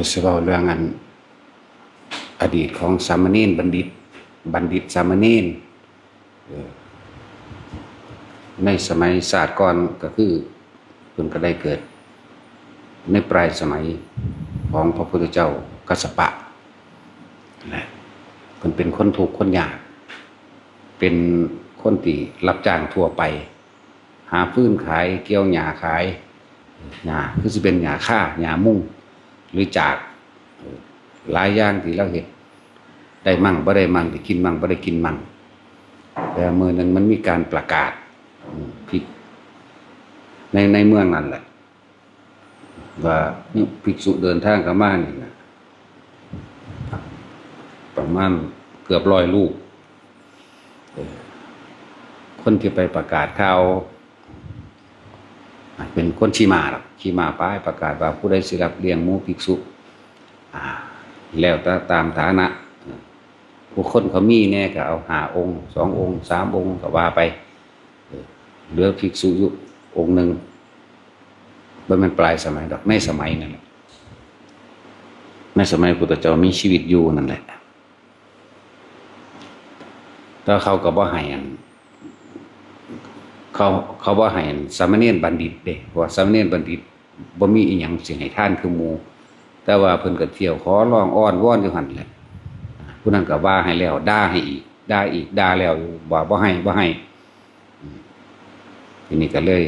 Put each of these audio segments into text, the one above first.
คือสิเว้าเรื่องอัน อดีตของสามเณรบัณฑิต บัณฑิตสามเณรในสมัยศาสตร์ก่อนก็คือเพิ่นก็ได้เกิด ในปลายสมัยของพระพุทธเจ้ากัสปะนะเพิ่นเป็นคนถูกข์คนยาก เป็นคนที่รับจ้างทั่วไป หาฟืนขายเกี่ยวหญ้าขายหญ้าคือสิเป็นหญ้าค่าหญ้ามุ่ง หรือจากหลายอย่างที่เราเห็นได้มั่งบ่ได้มั่งได้กินมั่งบ่ได้กินมั่งแต่เมื่อนั้นมันมีการประกาศพิกในในเมืองนั่นแหละ ว่าภิกษุเดินทางเข้ามานี่นะประมาณเกือบร้อยลูก คนที่ไปประกาศข่าว เป็นคนชีมาหรอกชีมาป้ายประกาศว่าผู้ใดสิรับเลี้ยงมูภิกษุแล้วแต่ตามฐานะผู้คนเขามีแน่ก็เอาหาองค์สององค์สามองค์ก็ว่าไปเหลือภิกษุอยู่องค์หนึ่งมันปลายสมัยดอกในสมัยนั่นแหละในสมัยพุทธเจ้ามีชีวิตอยู่นั่นแหละแต่เขาก็บ่ให้อัน เขาเขาบ่าให้สามเณรบัณฑิตเด้ว่าสามเณรบัณฑิตบ่มีอีหยังสิให้ท่านคือหมู่แต่ว่าเพิ่นก็เที่ยวขอร้องอ้อนวอนอยู่หั่นแหละผู้นั้นก็ว่าให้แล้วด่าให้อีกด่าอีกด่าแล้วว่าบ่ให้บ่ให้ทีนี้ก็เลย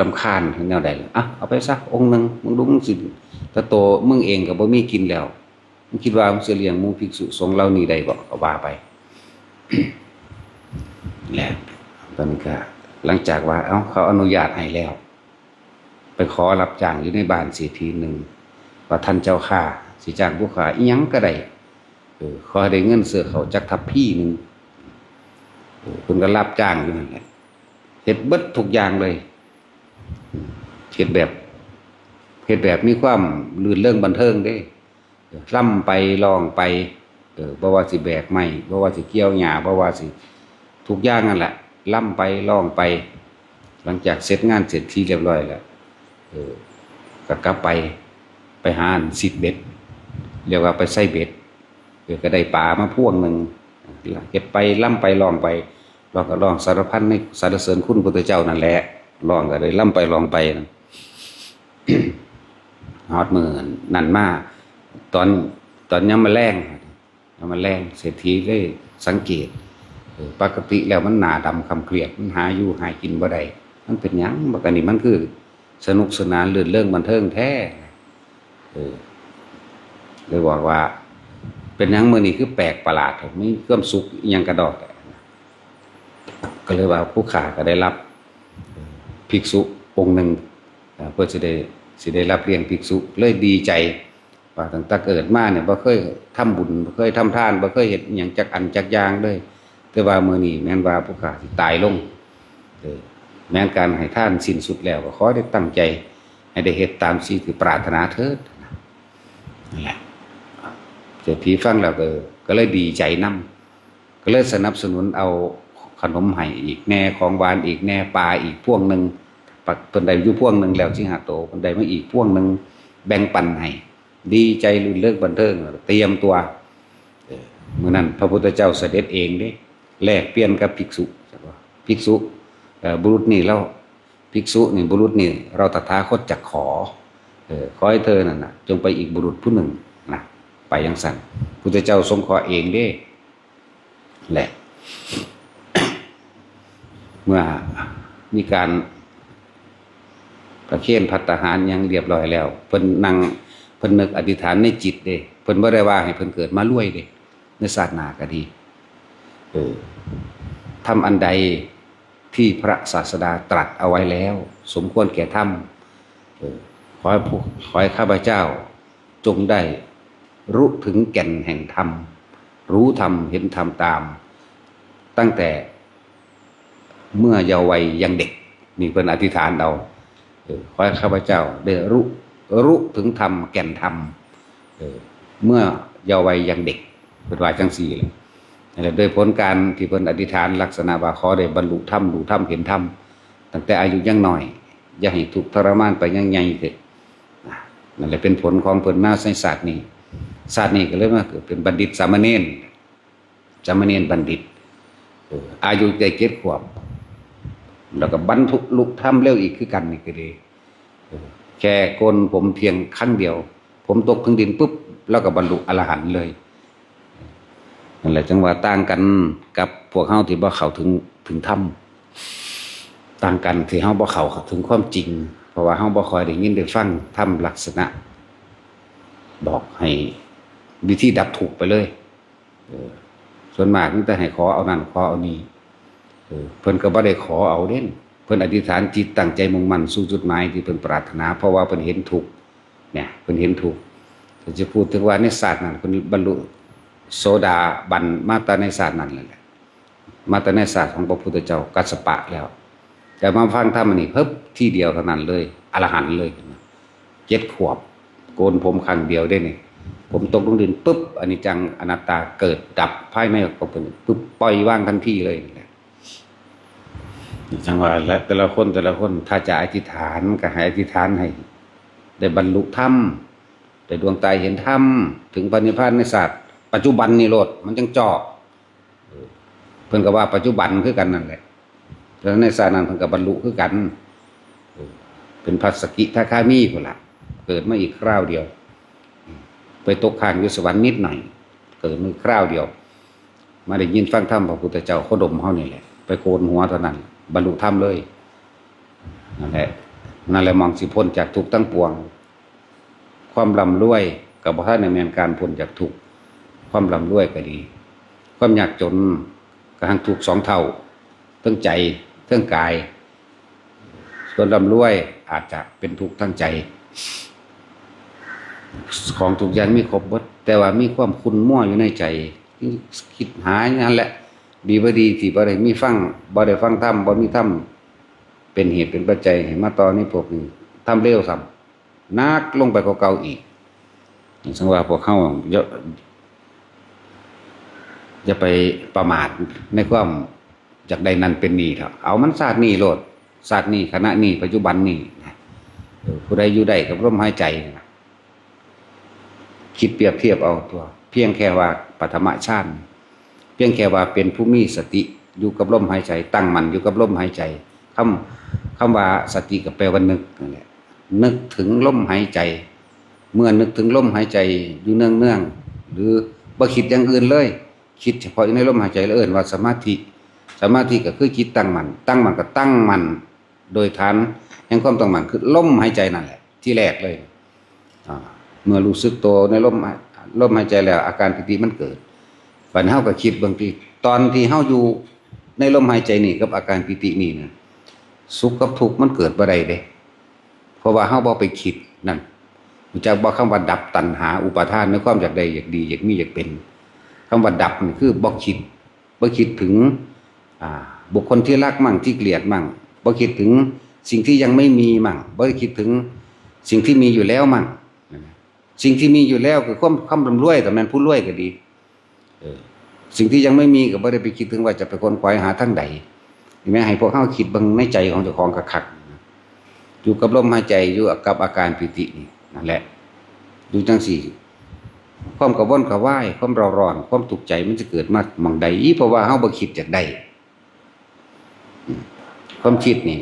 ลำคาญแนวใดล่ะอะเอาไปซะองค์หนึ่งมึงดูมึงสิถ้าโตมึงเองก็บ่มีกินแล้วมึงคิดว่ามึงสิเลี้ยงมูภิกษุสงฆ์เหล่านี้ได้บ่ก็ว่าไปแหละ อนนี้ก็หลังจากว่า เอ้าเขาอนุญาตให้แล้ว ไปขอรับจ้างอยู่ในบ้านเศรษฐีหนึ่งว่าท่านเจ้าข้าสิจ้างผู้ขาอียังก็ได้เออขอให้ได้เงินเสือเขาจักทับพี่หนึ่งเออคุณก็รับจ้างอยู่นั่นแหละเฮ็ดเบิดทุกอย่างเลยเฮ็ดแบบเฮ็ดแบบมีความลื่นเรื่องบันเทิงเด้ล่ำไปลองไปเออบ่ว่าสิแบกไม้บ่ว่าสิเกี่ยวหญ้าบ่ว่าสิทุกอย่างนั่นแหละ ล่ำไปล่องไป หลังจากเสร็จงานเสร็จที่เรียบร้อยแล้วเออก็กลับไปไปหานสิทเบ็ดเรียกว่าไปใส่เบ็ดเออก็ได้ปลามาพ่วงหนึ่งเก็บไปล่ำไปล่องไปลองก็ลองสารพันในสารเสริญคุณพระเจ้านั่นแหละลองก็เลยล่ำไปล่องไปนั่นฮอดมือนั่นมาตอนตอนยังมาแรงยังมาแรงเศรษฐีเลยสังเกต ปกติแล้วมันหนาดำคำเครียดมันหาอยู่หากินบ่ได้มันเป็นยังบักอันนี้มันคือ สนุกสนานเลื่อนเรื่องบันเทิงแท้เออเลยบอกว่า เป็นยังเมื่อนี้คือแปลกประหลาดไมีเครื่องสุขอิหยังกระดอกก็เลยว่าผู้ขาก็ได้รับภิกษุองค์หนึ่งเพื่อจะได้สิได้รับเลี้ยงภิกษุเลยดีใจว่าตั้งแต่เกิดมาเนี่ยบ่เคยทำบุญบ่เคยทำทานบ่เคยเฮ็ดอย่างจักอันจักยางเลย แต่ว่ามือนี้แม้นว่าผู้ขาสิตายลงเออแม้นการให้ท่านสิ้นสุดแล้วก็ขอได้ตั้งใจ ให้ได้เฮ็ดตามสิ่งที่ปรารถนาเถิดนั่นแหละเศรษฐีฟังแล้วก็ก็เลยดีใจนํก็เลยสนับสนุนเอาขนมให้อีกแน่ของหวานอีกแน่ปลาอีกพ่วงหนึ่งปักเพิ่นได้อยู่พ่วงหนึ่งแล้วสิหาโตเพิ่นได้มาอีกพ่วงหนึ่งแบ่งปันให้ดีใจลื่นเลิกบันเทิงเตรียมตัวเมื้อนั้นพระพุทธเจ้าเสด็จเองเด้ แลกเปลี่ยนกับภิกษุภิกษุบุรุษนี่เราภิกษุนี่บุรุษนี่เราตถาคตจะขอเออขอให้เธอนั่นนะจงไปอีกบุรุษผู้หนึ่งนะไปยังสั่นพุทธเจ้าทรงขอเองเด้แหละ เมื่อมีการประเคนพัตหารยังเรียบร้อยแล้วเพิ่นนั่งเพิ่นนึกอธิษฐานในจิตเด้เพิ่นบ่ได้ว่าให้เพิ่นเกิดมารวยเด้ในศาสนาก็ดี เออทำอันใดที่พระศาสดาตรัสเอาไว้แล้ว สมควรแก่ทำเออขอให้ผู้ขอให้ข้าพเจ้าจงได้รู้ถึงแก่นแห่งธรรม รู้ธรรมเห็นธรรมตาม ตั้งแต่เมื่อเยาว์วัยยังเด็กนี่เป็นอธิษฐานเอาเออขอให้ข้าพเจ้าได้รู้รู้ถึงธรรมแก่นธรรมเออเมื่อเยาว์วัยยังเด็กเป็นวาจังสี่เลย นั่แหละโดยผลการที่เพิ่นอธิษฐานลักษณะว่าขอได้บรรลุธรรมรู้ธรรมเห็นธรรมตั้งแต่อายุยังหน้อย อย่าให้ถูกทรมานไปยังใหญ่เถิดนะนั่นแหละเป็นผลของเพิ่นมาในศาสตร์นี้ศาสตร์นี้ก็เลยมาเกิดเป็นบัณฑิตสามเณรสามเณรบัณฑิตอายุได้เจ็ดขวบแล้วก็บรรทุกลุกทำเร็วอีกคือกันนี่ก็ดีแค่โกนผมเพียงครั้งเดียว ผมตกถึงดินปุ๊บ แล้วก็บรรลุอรหันต์เลย นั่นแหละจังหวะต่างกันกับพวกเฮาที่บ่เข้าถึงถึงธรรมต่างกันที่เฮาบ่เข้าถึงความจริง เพราะว่าเฮาบ่คอยได้ยินได้ฟังธรรมลักษณะ บอกให้วิธีดับถูกไปเลยส่วนมากนี่แต่ให้ขอเอานั่นขอเอานี้เพิ่นก็บ่ได้ขอเอาเด่นเพิ่นอธิษฐานจิตตั้งใจมุ่งมั่นสู่จุดหมายที่เพิ่นปรารถนา เพราะว่าเพิ่นเห็นทุกเนี่ยเพิ่นเห็นทุกจะพูดถึงว่าในศาสตร์นั้นเพิ่นบรรลุ โสดาบันมาตาในศาสตร์นั้นแหละมาตาในศาสตร์ของพระพุทธเจ้ากัสปะแล้ว แต่มาฟังธรรมนนี้เพิ่ที่เดียวเท่านั้นเลยอรหันเลยเจ็ดขวบ โกนผมครั้งเดียวได้นี่ผมตกลงดินปุ๊บอนิจจังอนัตตาเกิดดับภายในของเพิ่นปุ๊บปล่อยว่างทันทีเลยแหละจังหวะและแต่ละคนแต่ละคนถ้าจะอธิษฐานก็ให้อธิษฐานให้ ได้บรรลุธรรมได้ดวงตาเห็นธรรมถึงปณิพพานในศาสตร์ ปัจจุบันนี่โลดมันจังจอบเอเพิ่นก็ว่าปัจจุบันคือกันนั่นแหละแล้วในศาสตร์นั้นเพิ่นก็บรรลุคือกันเป็นพระสกิทาคามีพุ่นละเกิดมาอีกคราวเดียว ไปตกข้างอยู่สวรรค์นิดหน่อย เกิดมาอีกคราวเดียว มาได้ยินฟังธรรมพระพุทธเจ้าโคดมเฮานี่แหละไปโกนหัวเท่านั้น บรรลุธรรมเลยนั่นแหละนั่นแหละมองสิพ้นจากทุกข์ทั้งปวง ความร่ำรวยกับพระท่านในแมนการพ้นจากทุกข์ ความร่ำรวยก็ดี ความยากจนกระทั่งทุกสองเท่าทั้งใจทั้งกาย ส่วนร่ำรวยอาจจะเป็นทุกข์ทั้งใจ ของทุกอย่างมีครบหมดแต่ว่ามีความคุณมั่วอยู่ในใจ คิดหาอย่างนั้นแหละ ดีบ่ดีที่บ่ได้มีฟังบ่ได้ฟังธรรมบ่มีธรรมเป็นเหตุเป็นปัจจัยให้มาตอนนี้พวกนี้ทำเร็วซ้ำนักลงไปกว่าเก่าอีกสังว่าพวกเขาเย อะอย่าไปประมาทในความจากใดนั้นเป็นนี่เถอะเอามันศาสตร์นี่โลดศาสตร์นี่คณะนี่ปัจจุบันนี่นะผู้ใดอยู่ใดกับลมหายใจนะคิดเปรียบเทียบเอาตัว เพียงแค่ว่าปฐมชาติเพียงแค่ว่าเป็นผู้มีสติอยู่กับลมหายใจ ตั้งมันอยู่กับลมหายใจคำคำว่าสติก็แปลว่านึกนั่นแหละนึกถึงลมหายใจ เมื่อนึกถึงลมหายใจอยู่เนืองเนืองหรือบ่คิดอย่างอื่นเลย คิดเฉพาะอยู่ในลมหายใจแล้วเอ่นว่าสมาธิ สมาธิก็คือจิตตั้งมัน ตั้งมันก็ตั้งมัน โดยฐานแห่งความตั้งมันคือลมหายใจนั่นแหละ ที่แรกเลยเมื่อรู้สึกตัวในลมลมหายใจแล้ว อาการปิติมันเกิดบัดเฮาก็คิดบางทีตอนที่เฮาอยู่ในลมหายใจนี่กับอาการปิตินี่นะสุขกับทุกข์มันเกิดบ่ได้เด้เพราะว่าเฮาบ่ไปคิดนั่นจักบ่คำว่าดับตัณหาอุปาทานในความอยากได้อยากดีอยากมีอยากเป็น คำว่าดับนี่คือบ่คิดบ่คิดถึงอ่าบุคคลที่รักมั่งที่เกลียดมั่งบ่คิดถึงสิ่งที่ยังไม่มีมั่งบ่คิดถึงสิ่งที่มีอยู่แล้วมั่งสิ่งที่มีอยู่แล้วคือความความร่ำรวยแต่แม่นผู้รวยก็ดีสิ่งที่ยังไม่มีก็บ่ได้ไปคิดถึงว่าจะไปคนควายหาทางใดเห็นไหมให้พวกเขาคิดบางในใจของเจ้าของคักอยู่กับลมหายใจอยู่กับอาการปิตินี่นั่นแหละ ดูจังสี่ ความกระวนกระว่ายความร้าร้อนความตกใจมันจะเกิดมาหมองใดอีเพราะว่าเฮาบ่คิดจากใดความคิดนี่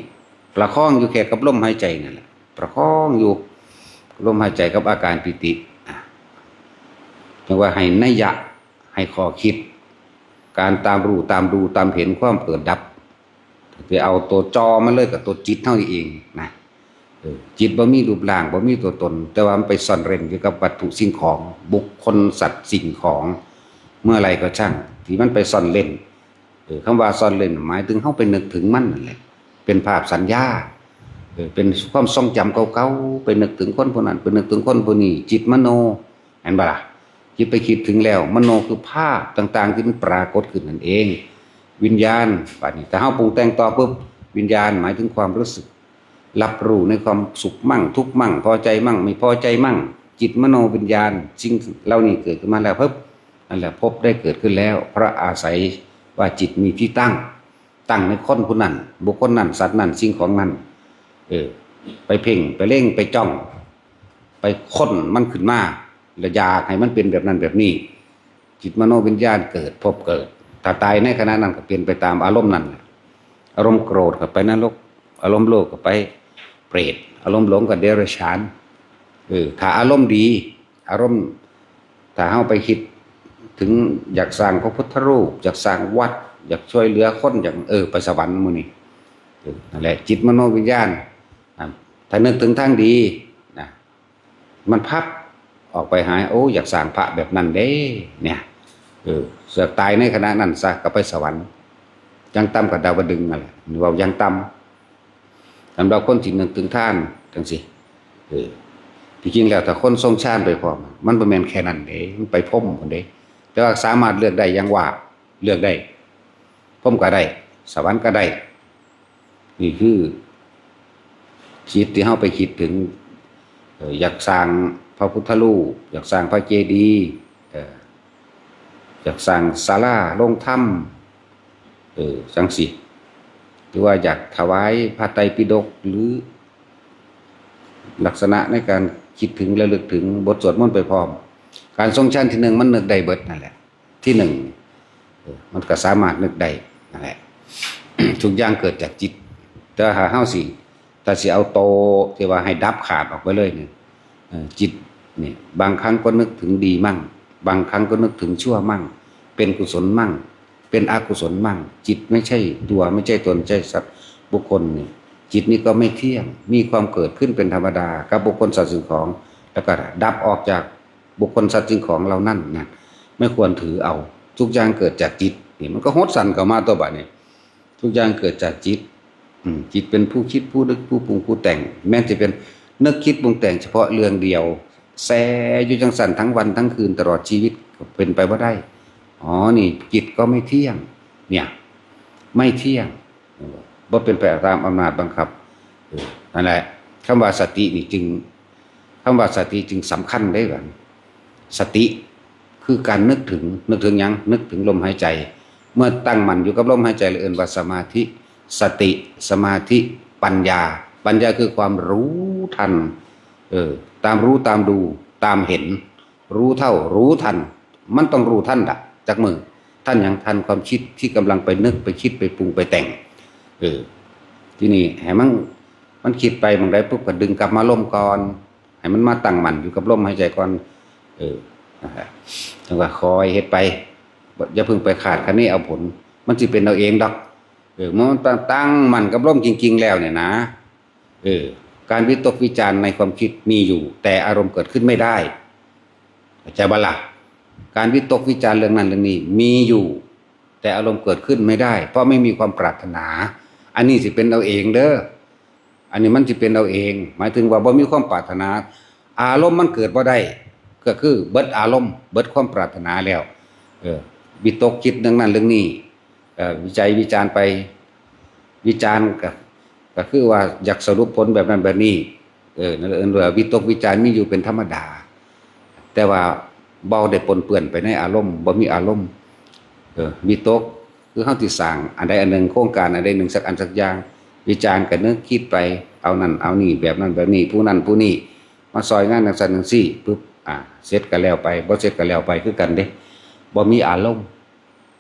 ประคองอยู่แค่กับลมหายใจนั่นแหละประคองอยู่ลมหายใจกับอาการปิติอะแปลว่าให้นัยยะให้ข้อคิด การตามรู้ตามดูตามเห็นความเกิดดับไปเอาตัวจอมาเลยกับตัวจิตเท่านี้เองนะ จิตบ่มีรูปร่างบ่มีตัวตน แต่ว่ามันไปซ่อนเร้นอยู่กับวัตถุสิ่งของบุคคลสัตว์สิ่งของเมื่อไรก็ช่าง ที่มันไปซ่อนเล่นเออคำว่าซ่อนเล่นหมายถึงเฮาไปนึกถึงมันนั่นแหละเป็นภาพสัญญาเออเป็นความทรงจำเก่าๆไปนึกถึงคนผู้นั้นไปนึกถึงคนผู้นี้จิตมโนเห็นบ่ล่ะคิดไปคิดถึงแล้ว มโนคือภาพต่างๆ ที่มันปรากฏขึ้นนั่นเอง วิญญาณป่านนี้แต่เฮาปรุงแต่งต่อปุ๊บวิญญาณหมายถึงความรู้สึก รับรู้ในความสุขมั่ง ทุกมั่ง พอใจมั่ง ไม่พอใจมั่ง จิตมโนวิญญาณสิ่งเหล่านี้เกิดขึ้นมาแล้วปุ๊บนั่นแหละพบได้เกิดขึ้นแล้ว พระอาศัยว่าจิตมีที่ตั้ง ตั้งในคนผู้นั้นบุคคลนั้นสัตว์นั้นสิ่งของนั้นเออไปเพ่งไปเล่งไปจ้อง ไปค้นมันขึ้นมาแล้วอยากให้มันเป็นแบบนั้นแบบนี้ จิตมโนวิญญาณเกิดพบเกิดถ้าตายในขณะนั้นก็เปลี่ยนไปตามอารมณ์นั้น อารมณ์โกรธก็ไปนรกอารมณ์โลภก็ไป เปรตอารมณ์หลงก็เดรัจฉานเออถ้าอารมณ์ดี อารมณ์ถ้าเฮาไปคิดถึงอยากสร้างพระพุทธรูป อยากสร้างวัด อยากช่วยเหลือคนอย่างเออไปสวรรค์มื้อนี้เออนั่นแหละจิตมโนวิญญาณถ้านึกถึงทางดีนะมันพับออกไปหายโอ้อยากสร้างพระแบบนั้นเด้ เนี่ยเออเสือกตายในขณะนั้นซะก็ไปสวรรค์ยังต่ำกับดาวดึงส์นั่นแหละหรือว่ายังต่ำ สำหรับคนที่นึกถึงท่านจังสิเออที่จริงแล้วถ้าคนทรงชาติไปพร้อมมันบ่แม่นแค่นั้นเด้มันไปพ่มคนเด้แต่ว่าสามารถเลือกได้อยังว่าเลือกได้พ่มก็ได้ สวรรค์ก็ได้ นี่คือคิดที่เฮาไปคิดถึงอยากสร้างพระพุทธรูปอยากสร้างพระเจดีย์เอ่ออยากสร้างศาลาโรงถ้ำเออจังสิ หรือว่าอยากถวายพระไตรปิฎกหรือ ลักษณะในการคิดถึงและลึกถึงบทสวดมนต์ไปพร้อม การทรงชั้นที่หนึ่งมันนึกได้เบิดนั่นแหละ ที่หนึ่งมันก็สามารถนึกได้นั่นแหละทุกอย่างเกิดจากจิตแต่หาเฮาสิแต่สิเอาโตที่ว่าให้ดับขาดออกไปเลยเนี่ยจิตเนี่ยบางครั้งก็นึกถึงดีมั่ง บางครั้งก็นึกถึงชั่วมั่ง เป็นกุศลมั่ง เป็นอกุศลมั่ง จิตไม่ใช่ตัวไม่ใช่ตนไม่ใช่สัตว์บุคคลเนี่ยจิตนี้ก็ไม่เที่ยง มีความเกิดขึ้นเป็นธรรมดา กับบุคคลสัตว์สิ่งของ แล้วก็ดับออกจากบุคคลสัตว์สิ่งของเรานั่นนะไม่ควรถือเอา ทุกอย่างเกิดจากจิตนี่มันก็ฮดสันเข้ามาตัวบัดนี้ทุกอย่างเกิดจากจิตจิตเป็นผู้คิดผู้นึกผู้ปรุงผู้แต่ง แม้จะเป็นนึกคิดปรุงแต่งเฉพาะเรื่องเดียวแซอยู่จังสันทั้งวันทั้งคืนตลอดชีวิตเป็นไปว่าได้ อ๋อนี่จิตก็ไม่เที่ยง เนี่ย ไม่เที่ยงว่าเป็นไปตามอำนาจบังคับนั่นแหละคำว่าสตินี่จึงคำว่าสติจึงสำคัญได้แบบสติคือการนึกถึงนึกถึงยังนึกถึงลมหายใจ เมื่อตั้งมันอยู่กับลมหายใจเลยเอินว่าสมาธิ สติ สมาธิปัญญา ปัญญาคือความรู้ทัน เออ ตามรู้ตามดู ตามเห็น รู้เท่ารู้ทัน มันต้องรู้ท่านดัก จากมือ ท่านยังทันความคิดที่กำลังไปนึกไปคิดไปปรุงไปแต่ง เออ ที่นี่ให้มันมันคิดไปบางไดปุ๊บก็ดึงกลับมาล่มก่อนให้มันมาตั้งมันอยู่กับลมหายใจก่อน เออนะฮะแล้วก็คอยเฮ็ดไปอย่าเพิ่งไปขาดคันนี้เอาผล มันสิเป็นเอาเองดอก เออมื่อมันตั้งมันกับลมจริง ๆ แล้วเนี่ยนะ เออ การวิตกวิจารณ์ในความคิดมีอยู่ แต่อารมณ์เกิดขึ้นไม่ได้ใจบล่ะ การวิตกวิจารเรื่องนั้นเรื่องนี้มีอยู่ แต่อารมณ์เกิดขึ้นไม่ได้ เพราะไม่มีความปรารถนา อันนี้สิเป็นเอาเองเด้ออันนี้มันสิเป็นเอาเอง หมายถึงว่าบ่มีความปรารถนา อารมณ์มันเกิดบ่ได้ก็คือเบิดอารมณ์ เบิดความปรารถนาแล้ว เออวิตกคิดเรื่องนั้นเรื่องนี้เออวิจัยวิจารไปวิจารก็ก็คือว่าอยากสรุปผลแบบนั้นแบบนี้เออนั่นเอิ้นว่าวิตกวิจารมีอยู่เป็นธรรมดา แต่ว่า เบาได้ปนเปื้อนไปในอารมณ์บ่มีอารมณ์เออวิตกคือเฮาสิสร้างอันใดอันหนึ่งโครงการอันใดหนึ่งสักอันสักอย่าง วิจารณ์กันเนึกคิดไปเอานั่นเอานี่แบบนั้นแบบนี้ผู้นั้นผู้นี้มาซอยงานจังซั่นจังซี่ปึ๊บอ่าเสร็จก็แล้วไปบ่เสร็จก็แล้วไปคือกันเด้บ่มีอารมณ์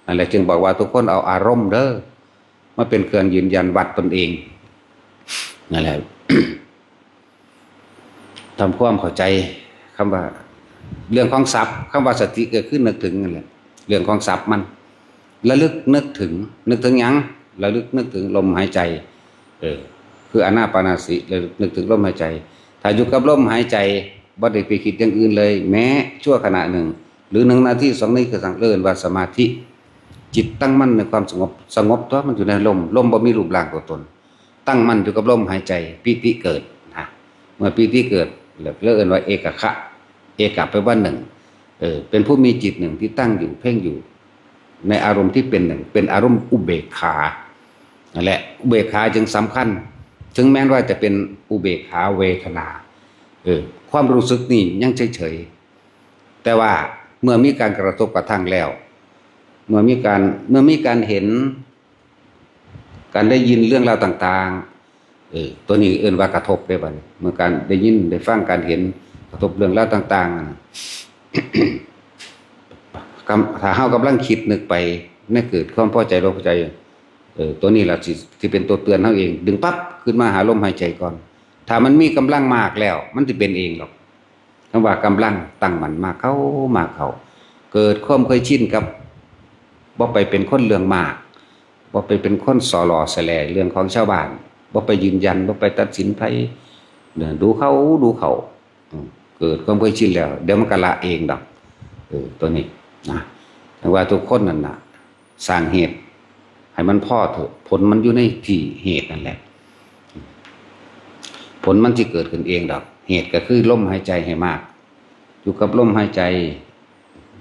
นั่นแหละจึงบอกว่าทุกคนเอาอารมณ์เด้อมาเป็นเครื่องยืนยันวัดตนเองนั่นแหละทำความเข้าใจคำว่า เรื่องของทรัพย์คำว่าสติเกิดขึ้นนึกถึงนั่นแหละเรื่องของทรัพย์มันระลึกนึกถึง นึกถึงยังระลึกนึกถึงลมหายใจ เออ คืออนาปานาสิระลึกนึกถึงลมหายใจ ถ้าอยู่กับลมหายใจบ่ได้ไปคิดอย่างอื่นเลย แม้ชั่วขณะหนึ่ง หรือหนึ่งนาทีสองนาทีก็สังเอินว่าสมาธิ จิตตั้งมั่นในความสงบสงบตัวมันอยู่ในลมลมบ่มีรูปร่างตัวตน ตั้งมั่นอยู่กับลมหายใจปิติเกิดนะเมื่อปิติเกิดเรียกเอินว่าเอกขะ เอกะไปลว่าหนึ่งเออเป็นผู้มีจิตหนึ่งที่ตั้งอยู่เพ่งอยู่ ในอารมณ์ที่เป็นหนึ่งเป็นอารมณ์อุเบกขานั่นแหละอุเบกขาจึงสำคัญ ถึงแม้ว่าจะเป็นอุเบกขาเวทนาเออความรู้สึกนี่ยังเฉยๆแต่ว่าเมื่อมีการกระทบกระทั่งแล้ว เมื่อมีการเมื่อมีการเห็น การได้ยินเรื่องราวต่าง ๆ เออตัวนี้เอื่นว่ากระทบได้บ่เนี่ยเมื่อการได้ยินได้ฟังการเห็น กระทบเรื่องราวต่างๆนั่นน่ะถ้าเฮากำลังคิดนึกไปในเกิดความพอใจเราพอใจเออตัวนี้แหละสิสิเป็นตัวเตือนเฮาเอง ดึงปั๊บขึ้นมาหาลมหายใจก่อน ถ้ามันมีกำลังมากแล้ว มันสิเป็นเองหรอกคำว่ากำลังตั้งมันมากเข้ามากเขาเกิดความเคยชินกับบ่ไปเป็นคนเรื่องมากบ่ไปเป็นคนสอหลอแสลเรื่องของชาวบ้านบ่ไปยืนยันบ่ไปตัดสินไผดูเขาดูเขา เกิดความเคยชินแล้ว เดี๋ยวมันก็ละเองดอกเออตัวนี้นะแต่ว่าทุกคนนั่นนะสร้างเหตุ ให้มันพ่อเถอะผลมันอยู่ในที่เหตุนั่นแหละ ผลมันที่เกิดขึ้นเองดอก เหตุก็คือลมหายใจให้มาก อยู่กับลมหายใจ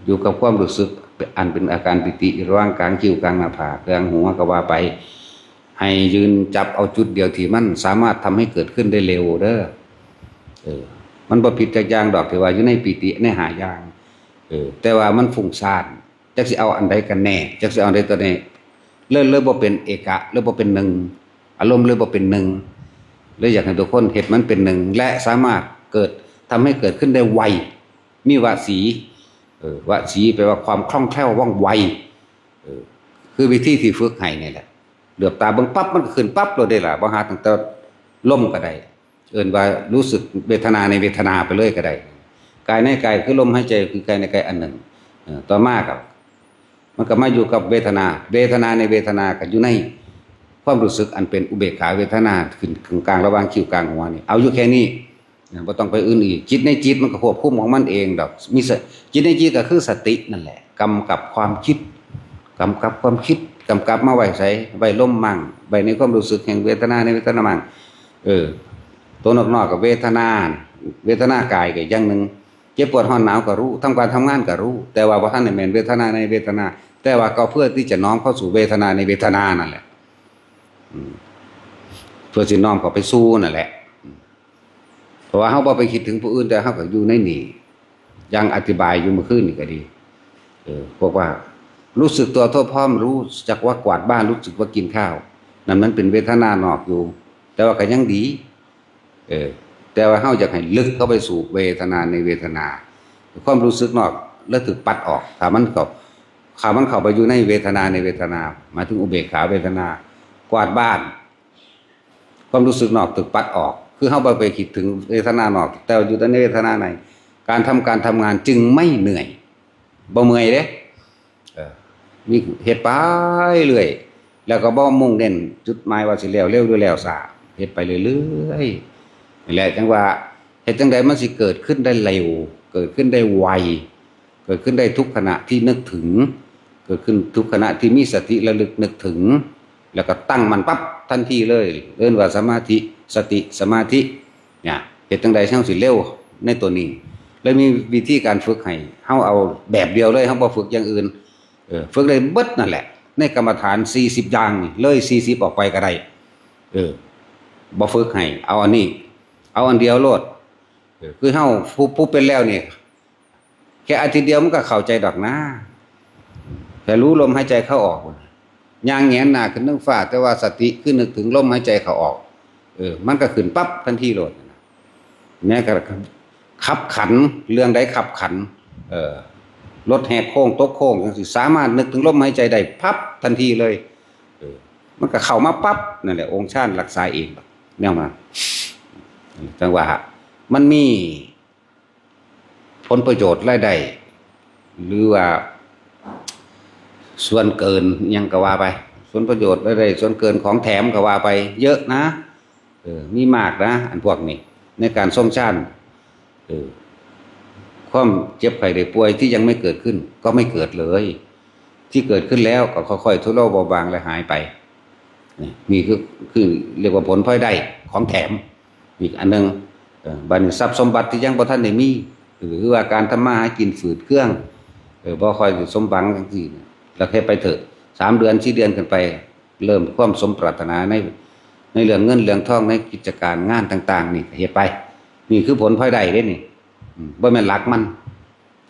อยู่กับความรู้สึกอันเป็นอาการปิติร่างกลางคิ้วกลางหน้าผากกลางหัวก็ว่าไป ให้ยืนจับเอาจุดเดียวที่มันสามารถทำให้เกิดขึ้นได้เร็วเด้อเออ มันบ่ผิดจากอย่างดอกที่ว่าอยู่ในปิติในหายางเออแต่ว่ามันฟุ้งซ่านจักสิเอาอันใดกันแน่จักสิเอาอันใดตัวแน่เริ่มเริ่มบ่เป็นเอกะเริ่มบ่เป็นหนึ่งอารมณ์เริ่มบ่เป็นหนึ่งเลยอยากให้ทุกคนเห็นมันเป็นหนึ่งและสามารถเกิดทำให้เกิดขึ้นได้ไวมีวาสีเออวสีแปลว่าความคล่องแคล่วว่องไวเออคือวิธีที่ฝึกให้นี่แหละเหลือบตาเบิ่งปั๊บมันก็ขึ้นปั๊บเลยได้ล่ะบ่หาตั้งแต่ล่มก็ได้ เอินว่ารู้สึกเวทนาในเวทนาไปเลยก็ได้กายในกายคือลมหายใจคือกายในกายอันหนึ่งต่อมากับมันก็มาอยู่กับเวทนา เวทนาในเวทนาก็อยู่ในความรู้สึกอันเป็นอุเบกขาเวทนาขึ้นกึ่งกลางระหว่างคิวกลางหัวนี่เอาอยู่แค่นี้นะบ่ต้องไปอื่นอีกจิตในจิตมันก็ควบคุมของมันเองดอกมีสจิตในจิตก็คือสตินั่นแหละกำกับความคิดกำกับความคิดกำกับมาไว้ใส่ไว้ล่มมั่งไว้ในความรู้สึกแห่งเวทนาในเวทนามั่งเออ ตัวนอกๆกกับเวทนา เวทนากายก็อย่างหนึ่งเจ็บปวดร้อนหนาวก็รู้ทำการทำงานก็รู้ แต่ว่าบ่ทันได้แม่นเวทนาในเวทนา แต่ว่าก็เพื่อที่จะน้อมเข้าสู่เวทนาในเวทนานั่นแหละเพื่อสิน้อมเข้าไปสู้นั่นแหละเพราะว่าเฮาบ่ไปคิดถึงผู้อื่นแต่เฮาก็อยู่ในนี่ยังอธิบายอยู่เมื่อคืนนี่ก็ดี เออพวกว่า รู้สึกตัวทั่วพร้อมรู้จักว่ากวาดบ้านรู้สึกว่ากินข้าวนั่นมันเป็นเวทนานอกอยู่ แต่ว่าก็ยังดี เออแต่ว่าเฮาอยากให้ลึกเข้าไปสู่เวทนาในเวทนา ความรู้สึกนอกแล้วถึกปัดออกถ้ามันเข้าถ้ามันเข้าไปอยู่ในเวทนาในเวทนาหมายถึงอุเบกขาเวทนา กวาดบ้าน ความรู้สึกนอกถึกปัดออก คือเฮาบ่ไปคิดถึงเวทนานอก แต่อยู่แต่ในเวทนาใน การทำการทำงานจึงไม่เหนื่อยบ่เมื่อยเด้เออมีเฮ็ดไปเรื่อยแล้วก็บ่มุ่งเน้นจุดหมายว่าสิแล้วเร็วหรือแล้วช้าเฮ็ดไปเรื่อยๆ นี่แหละจังว่าเฮ็ดจังใดมันสิเกิดขึ้นได้เร็ว เกิดขึ้นได้ไว เกิดขึ้นได้ทุกขณะที่นึกถึง เกิดขึ้นทุกขณะที่มีสติระลึกนึกถึง แล้วก็ตั้งมันปั๊บทันทีเลยเรียกว่าสมาธิสติสมาธิเนี่ยเฮ็ดจังใดช่างสิเร็วในตัวนี้เลยมีวิธีการฝึกให้เฮาเอาแบบเดียวเลยเฮาบ่ฝึกอย่างอื่นเออฝึกได้เบิดนั่นแหละ ในกรรมฐาน40อย่างนี่เลย40ออกไปก็ได้เออบ่ฝึกให้เอาอันนี้ เอาอันเดียวโลดเออคือเฮาผู้ผู้เป็นแล้วนี่แค่อาทิตย์เดียวมันก็เข้าใจดอกนะแค่รู้ลมหายใจเข้าออกย่างแงนหน้าขึ้นนึงฟ้าแต่ว่าสติคือนึกถึงลมหายใจเข้าออก เออ มันก็ขึ้นปั๊บทันทีโลดแม้กระทั่งขับขันเรื่องใดขับขัน เออรถแหกโค้งตกโค้งจังซี่สามารถนึกถึงลมหายใจได้พับทันทีเลยเออมันก็เข้ามาปั๊บนั่นแหละองค์ชาติรักษาเองแนวมา จังว่า มันมีผลประโยชน์รายได้หรือว่า ส่วนเกินยังก็ว่าไป ส่วนประโยชน์รายได้ส่วนเกินของแถมก็ว่าไป เยอะนะเออมีมากนะ อันพวกนี้ ในการส่งชาติเออความเจ็บไข้ได้ป่วยที่ยังไม่เกิดขึ้น ก็ไม่เกิดเลย ที่เกิดขึ้นแล้วก็ค่อยๆทุเลาเบาบางและหายไปนี่นี่คือคือเรียกว่าผลพลอยได้ของแถม อีกอันหนึงเอ่อบันทรัพย์สมบัติที่ยังบ่ทันได้มีหรือว่าการทำมาหากินฝืดเครื่องเออบ่ค่อยสมหวังจังซี่แล้วแค่ไปเถอะสามเดือนสี่เดือนขึ้นไป เริ่มความสมปรารถนาในในเรื่องเงินเรื่องทองในกิจการงานต่าง ๆ นี่เฮ็ดไป นี่คือผลพลอยได้เด้นี่บ่แม่นหลักมัน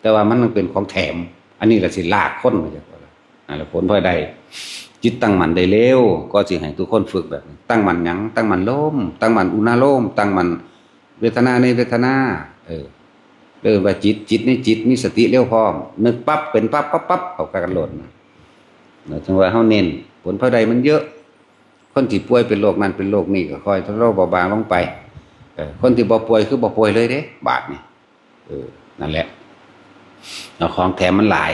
แต่ว่ามันเป็นของแถม อันนี้ล่ะสิลากคนมาจากว่าล่ะนั่นแหละผลพลอยได้ จิตตั้งมันได้เร็วก็สิให้ทุกคนฝึกแบบ ตั้งมันยังตั้งมันล้มตั้งมันอุณาโลมตั้งมันเวทนาในเวทนา เออเริ่มว่าจิตจิตนี่จิตมีสติเร็วพร้อมนึกปั๊บเป็นปั๊บปั๊บปั๊บเขากันหล่นนะเนาะจังว่าเฮาเน้นผลพระใดมันเยอะ คนที่ป่วยเป็นโรคนั้นเป็นโรคนี้ก็คอยทะเลาเบาบางลงไปคนที่บ่ป่วยคือบ่ป่วยเลยเด้บาดนี่เออนั่นแหละเอาของแถมมันหลาย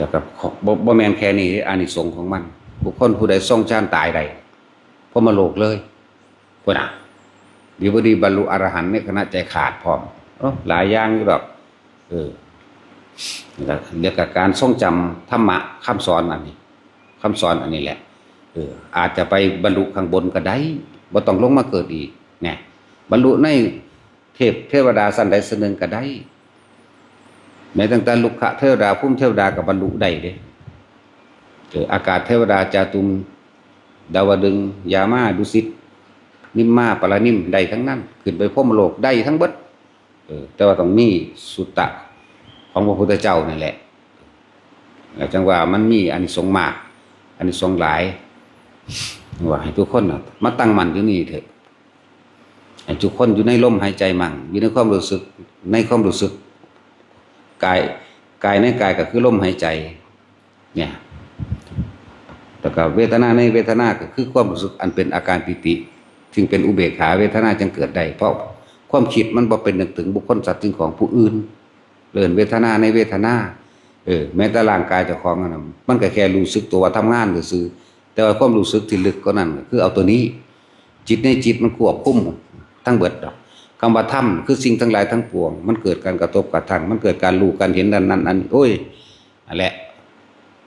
แต่กับองบ่บแมนแค่นี้อานิสงส์ของมัน บุคคลผู้ใดทรงชาติตายใดเพราะมาโลกเลยพุ่นน่ะดีบดีบรรลุอรหันต์ในขณะใจขาดพร้อมหลายอย่างอยู่ดอกเออแล้วเรียกกับการทรงจำธรรมะคำสอนอันนี้คำสอนอันนี้แหละเอออาจจะไปบรรลุข้างบนก็ได้บ่ต้องลงมาเกิดอีกเนี่ยบรรลุในเทพเทวดาสันใดสันหนึ่งก็ได้ แม้ตั้งแต่ลุกขะเทวดาพุ่มเทวดากับบรรลุได้เด้เอออากาศเทวดาจาตุม ดาวดึง ยามาดุสิตนิมมาปรานิมได้ทั้งนั้น ขึ้นไปพ้มโลกได้ทั้งเบิดเออแต่ว่าต้องมีสุตตะของพระพุทธเจ้านั่นแหละแล้วจังว่ามันมีอานิสงมากอานิสงหลายว่าให้ทุกคนนะมาตั้งมันอยู่นี่เถอะให้ทุกคนอยู่ในลมหายใจมั่งอยู่ในความรู้สึกในความรู้สึก กายกายในกายก็คือลมหายใจ เนี่ยแต่ก็เวทนาในเวทนาก็คือความรู้สึกอันเป็นอาการปิติจึงเป็นอุเบกขาเวทนาจึงเกิดได้เพราะความคิดมันบ่เป็นหนึกถึงบุคคลสัตว์สิ่งของผู้อื่นเลื่อนเวทนาในเวทนา เออแม้แต่ร่างกายเจ้าของนะมันก็แค่รู้สึกตัวว่าทำงานซื่อแต่ว่าความรู้สึกที่ลึกก็นั่นคือเอาตัวนี้ จิตในจิตมันควบคุมทั้งเบิดดอก คำว่าธรรมคือสิ่งทั้งหลายทั้งปวง มันเกิดการกระทบกระทั่งมันเกิดการรู้การเห็นนั้นนั้นอันนี้โอ้ยนั่นแหละ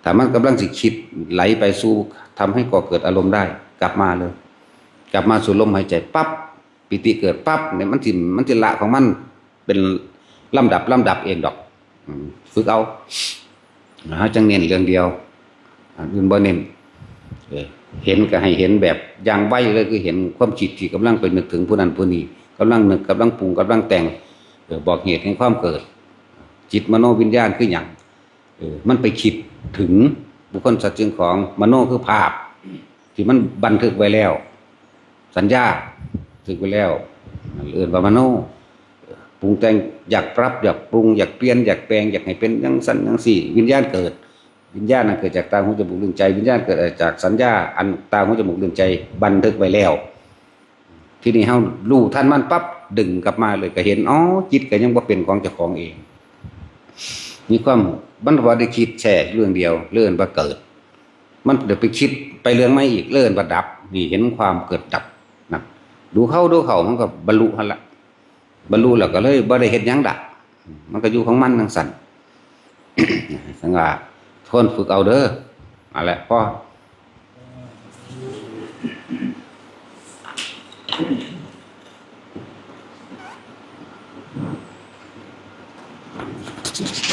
ถ้ามันกำลังสิคิดไหลไปสู่ทำให้ก่อเกิดอารมณ์ได้ กลับมาเลย กลับมาสู่ลมหายใจปั๊บปิติเกิดปั๊บเนี่ยมันจิมันจิละของมันเป็นลำดับลำดับเองดอกฝึกเอานะฮะจังเน้นเรื่องเดียวอันอื่นบ่เน้นเออเห็นก็ให้เห็นแบบอย่างไวเลยคือเห็นความจิตที่กำลังไปนึกถึงผู้นั้นผู้นี้ กำลังนึกกำลังปรุงกำลังแต่งเออบอกเหตุแห่งความเกิด จิตมโนวิญญาณคืออย่างเออมันไปคิดถึงบุคคลสัตว์จึงของมโนคือภาพ ที่มันบันทึกไว้แล้ว สัญญาถึกไว้แล้วเอื่นว่ามโนปรุงแต่งอยากปรับอยากปรุงอยากเปลี่ยนอยากแปลงอยากให้เป็นยังสั้นยังสี่ วิญญาณเกิด วิญญาณนั้นเกิดจากตาหูจมูกลิ้นใจ วิญญาณเกิดจากสัญญาอันตาหูจมูกลิ้นใจ บันทึกไว้แล้ว ที่นี่เฮารู้ท่านมันปั๊บดึงกลับมาเลยก็เห็นอ๋อจิตก็ยังบ่เป็นของเจ้าของเอง มีความมันว่าได้คิดแช่เรื่องเดียว เลื่อนว่าเกิด มันเดี๋ยวไปคิดไปเรื่องไม่อีกเลื่อนว่าดับ นี่เห็นความเกิดดับนะดูเข้าดูเข้ามันก็บรรลุหันละบรรลุแล้วก็เลยบ่ได้เห็นยังดับมันก็อยู่ของมันทั้งสันสังว่าทนฝึกเอาเด้ออะไรพ่อ Thank you.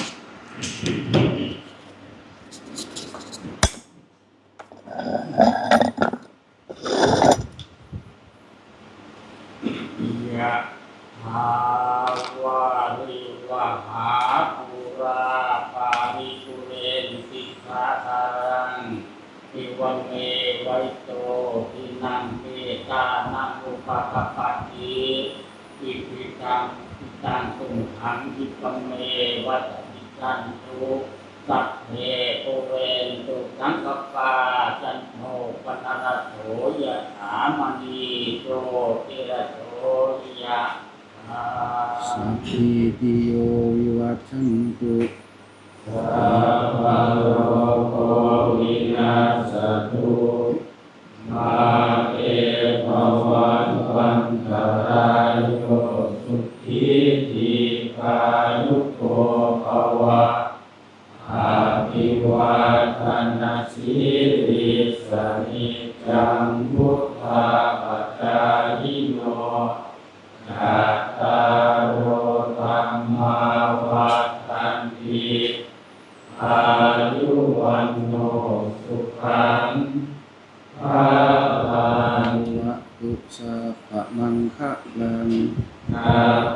ยะถามณีโตเตระโสยะสัพพิติโยวิวัชชันตุสัพ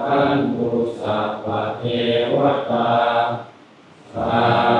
คันตุสัพพะเทวตาสา